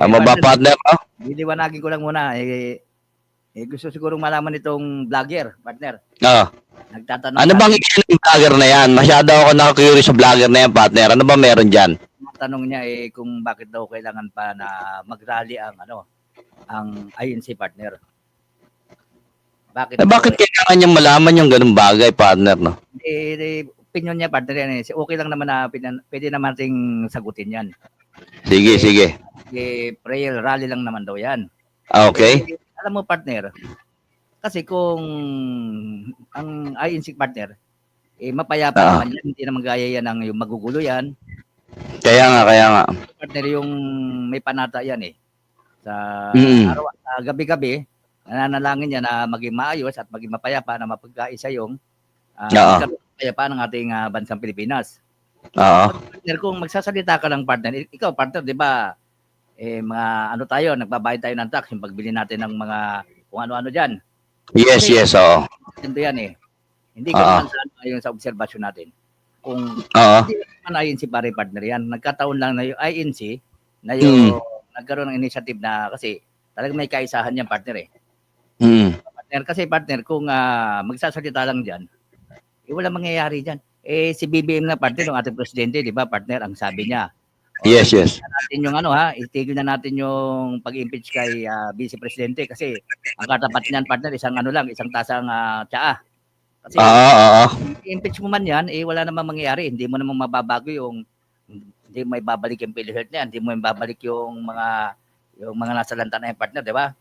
Tama ba, partner? No? Diliwanagin ko lang muna. Eh, eh, gusto sigurong malaman itong vlogger, partner. Oo. Nagtatanong Ano bang issue ng vlogger na yan? Masyado ako nakakurious sa vlogger na yan, partner. Ano ba meron dyan? tanong niya eh kung bakit daw kailangan pa na mag-rally ang ano ang INC partner. Bakit? Eh, bakit kailangan niyang malaman yung ganung bagay, partner, no? Eh, eh, opinion niya partner yan eh. Okay lang naman na pwede naman nating sagutin yan. Sige, sige. Eh, prayer rally lang naman daw yan. Ah, Okay. Eh, alam mo partner, kasi kung ang INC partner, eh mapayapa Ah. naman yan, hindi naman gaya yan ng yung magugulo yan. Kaya nga, kaya nga. Partner yung may panata yan eh. Sa Mm. araw, sa gabi-gabi, nananalangin niya na maging maayos at maging mapayapa na mapagkaisa yung uh, Oo. mapayapa ng ating ah, bansang Pilipinas. Oo. Partner, kung magsasalita ka ng partner, ik- ikaw partner, di ba, eh, mga ano tayo, nagbabayad tayo ng tax, yung pagbili natin ng mga kung ano-ano dyan. Yes, yes, oo. Ito yan eh. Hindi ka naman sa, ano, yung sa obserbasyon natin. Kung Oo. hindi naman INC pare partner yan, nagkataon lang na yung INC na yung nagkaroon ng initiative na kasi talagang may kaisahan yan partner eh. Mm. Partner, kasi partner, kung ah, magsasalita lang dyan, eh, wala mangyayari dyan. Eh, si BBM na partner, yung ating presidente, di ba, partner, ang sabi niya. o, Yes, yes. natin yung ano ha, itigil na natin yung pag-impeach kay ah, Vice Presidente kasi ang katapat niyan partner isang ano lang, isang tasang uh, tsaa. Kasi Oo, oo. impeach mo man yan, eh wala namang mangyayari. Hindi mo namang mababago yung hindi mo ibabalik yung PhilHealth niya, hindi mo ibabalik yung mga yung mga nasa lanta na yung partner, di ba?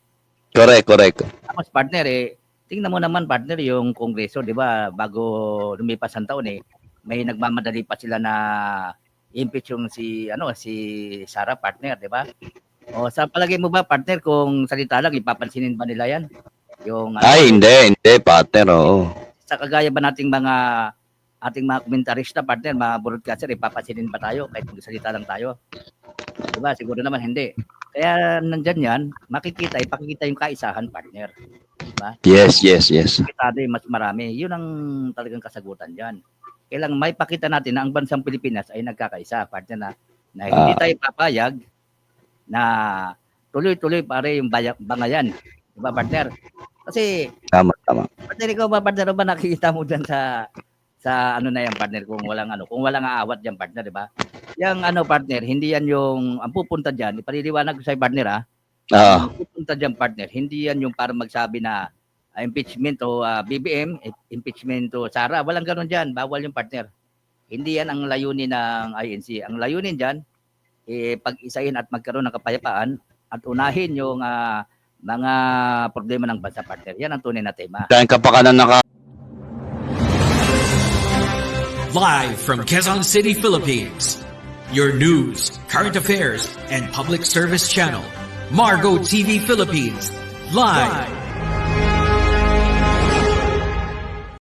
Correct, correct. Tapos partner eh, tingnan mo naman partner yung kongreso, di ba? Bago lumipas ang taon eh, may nagmamadali pa sila na impeach yung si ano si Sara partner, di ba? O sa palagay mo ba partner kung salita lang ipapansinin ba nila yan? Yung ano, Ay, hindi, hindi, partner, oo. sa kagaya ba nating mga ating mga komentarista partner, mga broadcaster, ipapansinin ba tayo kahit magsalita lang tayo? Di ba? Siguro naman hindi. Kaya nandyan yan, makikita, ipakikita yung kaisahan partner. Yes, yes, yes. Kitado yung mas marami. Yun ang talagang kasagutan dyan. Kailang may pakita natin na ang bansang Pilipinas ay nagkakaisa. Partner na, na hindi tayo papayag na tuloy-tuloy pare yung baya- bangayan. Di ba, partner? Kasi Tama, tama. Partner, ikaw ba, partner, ano ba nakikita mo dyan sa sa ano na yan, partner, kung walang ano, kung walang aawat dyan, partner, di ba? Yung ano, partner, hindi yan yung, ang pupunta dyan, ipaliliwanag ko sa partner, ha? Oo. Ang pupunta dyan, partner, hindi yan yung para magsabi na ah, impeachment o ah, BBM, impeachment o Sara, walang ganun dyan, bawal yung partner. Hindi yan ang layunin ng INC. Ang layunin dyan, eh, pag-isahin at magkaroon ng kapayapaan at unahin yung ah, mga problema ng bansa, partner. Yan ang tunay na tema. Dahil kapakanan naka Live from Quezon City, Philippines. Your news, current affairs, and public service channel, Margo TV Philippines. Live.